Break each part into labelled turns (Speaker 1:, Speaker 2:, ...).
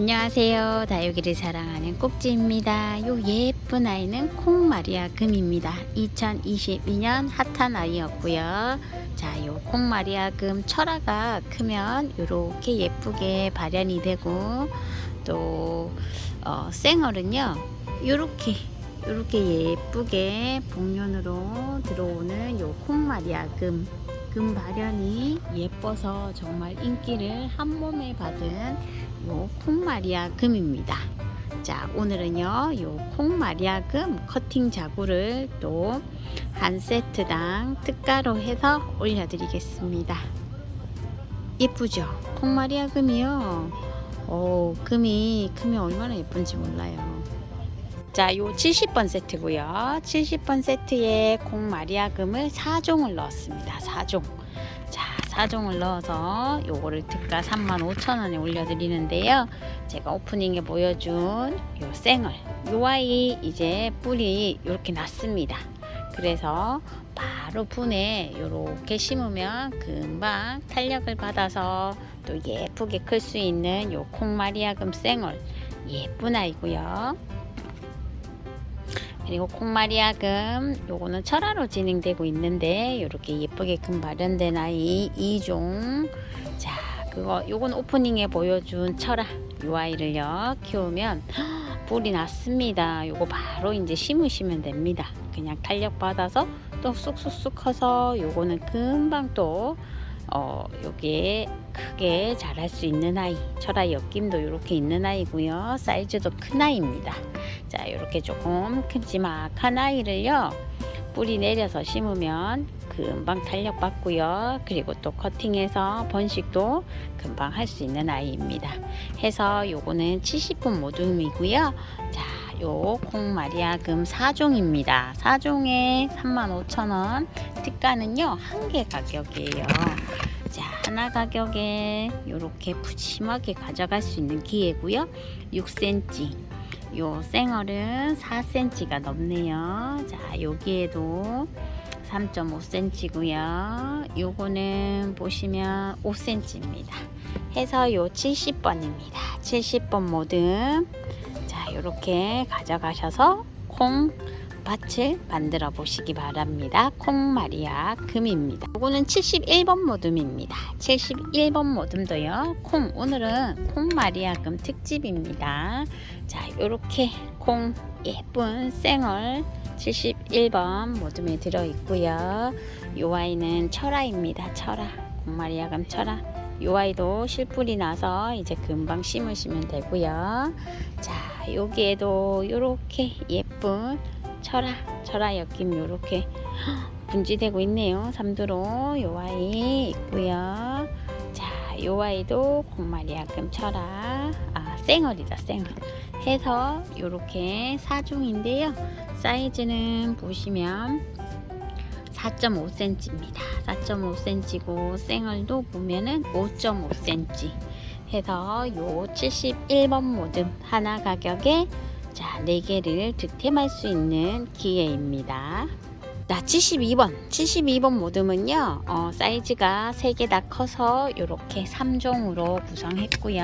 Speaker 1: 안녕하세요. 다육이를 사랑하는 꼭지입니다. 요 예쁜 아이는 콩마리아 금입니다. 2022년 핫한 아이였고요. 자, 요 콩마리아 금 철화가 크면 요렇게 예쁘게 발현이 되고 또 어, 생얼은요. 요렇게 요렇게 예쁘게 복륜으로 들어오는 요 콩마리아 금. 금 발현이 예뻐서 정말 인기를 한 몸에 받은 요 콩마리아 금입니다. 자, 오늘은요, 요 콩마리아 금 커팅 자구를 또 한 세트당 특가로 해서 올려드리겠습니다. 예쁘죠? 콩마리아 금이요. 오, 금이, 금이 얼마나 예쁜지 몰라요. 자, 요 70번 세트고요. 70번 세트에 콩마리아 금을 4종을 넣었습니다. 4종. 자, 4종을 넣어서 요거를 특가 35,000원에 올려드리는데요. 제가 오프닝에 보여준 요 생얼. 요 아이 이제 뿌리 이렇게 났습니다. 그래서 바로 분에 이렇게 심으면 금방 탄력을 받아서 또 예쁘게 클 수 있는 요 콩마리아금 생얼 예쁜 아이고요. 그리고 콩마리아금 요거는 철화로 진행되고 있는데 이렇게 예쁘게 금 발현된 아이 2종. 자 그거 요건 오프닝에 보여준 철화. 요 아이를요 키우면 뿌리 났습니다. 요거 바로 이제 심으시면 됩니다. 그냥 탄력 받아서 또 쑥쑥쑥 커서 요거는 금방 또 어, 여기에 크게 자랄 수 있는 아이 철화 엮임도 이렇게 있는 아이고요. 사이즈도 큰 아이입니다. 자 이렇게 조금 큼지막한 아이를요 뿌리 내려서 심으면 금방 탄력 받고요. 그리고 또 커팅해서 번식도 금방 할 수 있는 아이입니다. 해서 요거는 70분 모둠이고요. 자 요 콩 마리아금 4종입니다. 4종에 35,000원. 특가는요 한 개 가격이에요. 자 하나 가격에 이렇게 푸짐하게 가져갈 수 있는 기회고요. 6cm 요 생얼은 4cm가 넘네요. 자 여기에도 3.5cm고요. 요거는 보시면 5cm입니다. 해서 요 70번입니다. 70번 모듬. 자 요렇게 가져가셔서 콩 밭을 만들어 보시기 바랍니다. 콩마리아 금입니다. 이거는 71번 모듬입니다. 71번 모듬도요. 콩 오늘은 콩마리아 금 특집입니다. 자, 이렇게 콩 예쁜 생얼 71번 모듬에 들어 있고요. 요 아이는 철화입니다. 철화. 콩마리아 금 철화. 요 아이도 실뿌리 나서 이제 금방 심으시면 되고요. 자, 여기에도 이렇게 예쁜 철화, 철화 엮임 요렇게 분지되고 있네요. 삼두로 요 아이 있고요. 자, 요 아이도 콩마리아금 철화, 아 생얼이다 생얼. 해서 요렇게 사종인데요. 사이즈는 보시면 4.5cm입니다. 4.5cm고 생얼도 보면은 5.5cm. 해서 요 71번 모듬 하나 가격에 자, 4개를 득템할 수 있는 기회입니다. 자, 72번. 72번 모듬은요, 어, 사이즈가 3개 다 커서 이렇게 3종으로 구성했고요.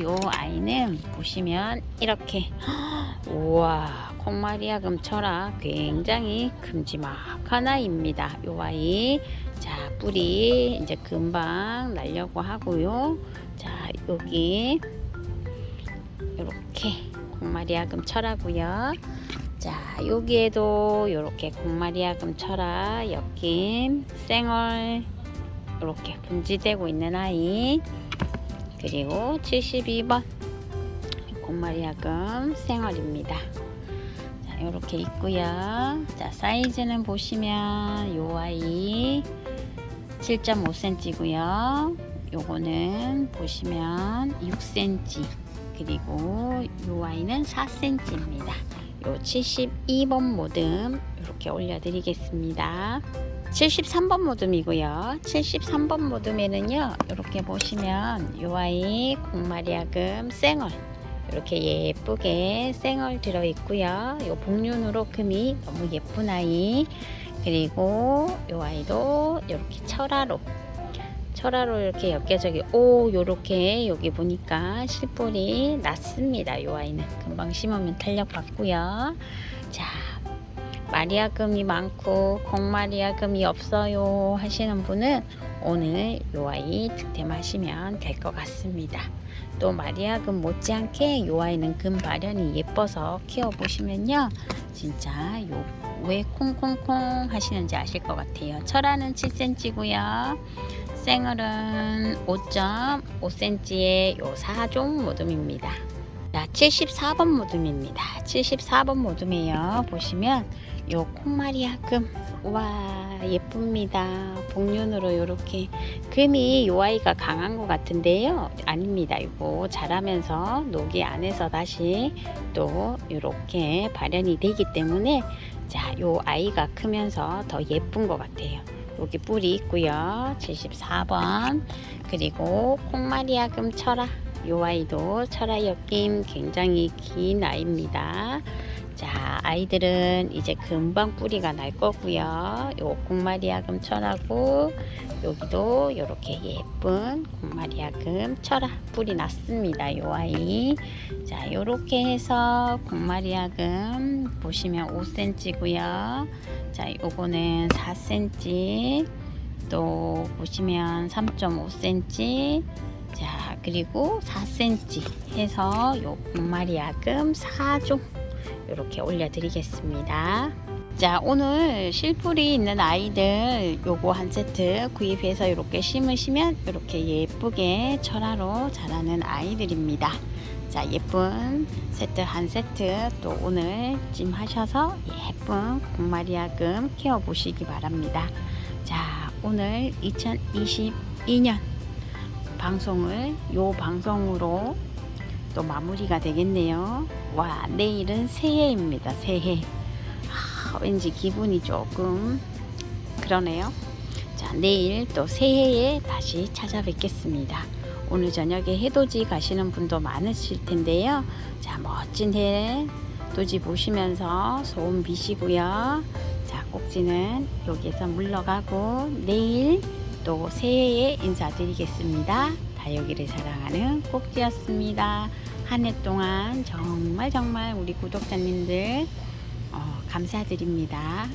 Speaker 1: 요 아이는 보시면 이렇게, 우와, 콩마리아 금철아 굉장히 큼지막한 아이입니다. 요 아이. 자, 뿌리 이제 금방 날려고 하고요. 자, 여기, 이렇게 공마리아금 철하고요. 자, 여기에도 이렇게 공마리아금 철화 엮임 생얼 이렇게 분지되고 있는 아이 그리고 72번 공마리아금 생얼입니다. 자, 이렇게 있고요. 자, 사이즈는 보시면 요 아이 7.5cm고요. 요거는 보시면 6cm 그리고 요 아이는 4cm입니다. 요 72번 모듬 이렇게 올려드리겠습니다. 73번 모듬이고요. 73번 모듬에는요. 이렇게 보시면 요 아이 콩마리아금 생얼 이렇게 예쁘게 생얼 들어있고요. 요 복륜으로 금이 너무 예쁜 아이 그리고 요 아이도 이렇게 철화로 철화로 이렇게 엽기적이 오 요렇게 여기 보니까 실뿌리 났습니다. 요 아이는 금방 심으면 탄력 받고요. 자 마리아금이 많고 공마리아금이 없어요 하시는 분은 오늘 요 아이 득템하시면 될 것 같습니다. 또 마리아금 못지않게 요 아이는 금 발현이 예뻐서 키워보시면요 진짜 요왜 콩콩콩 하시는지 아실 것 같아요. 철화는 7cm고요. 생얼은 5.5cm의 요 4종 모둠입니다. 자, 74번 모둠입니다. 74번 모둠이에요. 보시면 요 콩마리아금 와 예쁩니다. 복륜으로 이렇게 금이 요 아이가 강한 것 같은데요. 아닙니다. 이거 자라면서 녹이 안에서 다시 또 이렇게 발현이 되기 때문에 자, 요 아이가 크면서 더 예쁜 것 같아요. 여기 뿔이 있고요. 74번. 그리고 콩마리아금 철아. 요 아이도 철아 엮임 굉장히 긴 아이입니다. 자, 아이들은 이제 금방 뿌리가 날 거고요. 요 콩마리아금 철하고 여기도 이렇게 예쁜 콩마리아금 철아 뿌리 났습니다. 요 아이. 자, 요렇게 해서 콩마리아금 보시면 5cm고요. 자, 요거는 4cm. 또 보시면 3.5cm. 자, 그리고 4cm 해서 요 콩마리아금 4종 이렇게 올려드리겠습니다. 자, 오늘 실풀이 있는 아이들 요거 한 세트 구입해서 이렇게 심으시면 이렇게 예쁘게 철화로 자라는 아이들입니다. 자, 예쁜 세트 한 세트 또 오늘 찜하셔서 예쁜 공마리아금 키워 보시기 바랍니다. 자, 오늘 2022년 방송을 요 방송으로 또 마무리가 되겠네요. 와, 내일은 새해입니다. 새해. 아, 왠지 기분이 조금 그러네요. 자, 내일 또 새해에 다시 찾아뵙겠습니다. 오늘 저녁에 해돋이 가시는 분도 많으실 텐데요. 자, 멋진 해 도지 보시면서 소원 비시고요. 자, 꼭지는 여기에서 물러가고 내일 또 새해에 인사드리겠습니다. 다육이를 사랑하는 꼭지였습니다. 한 해 동안 정말 정말 우리 구독자님들 어, 감사드립니다.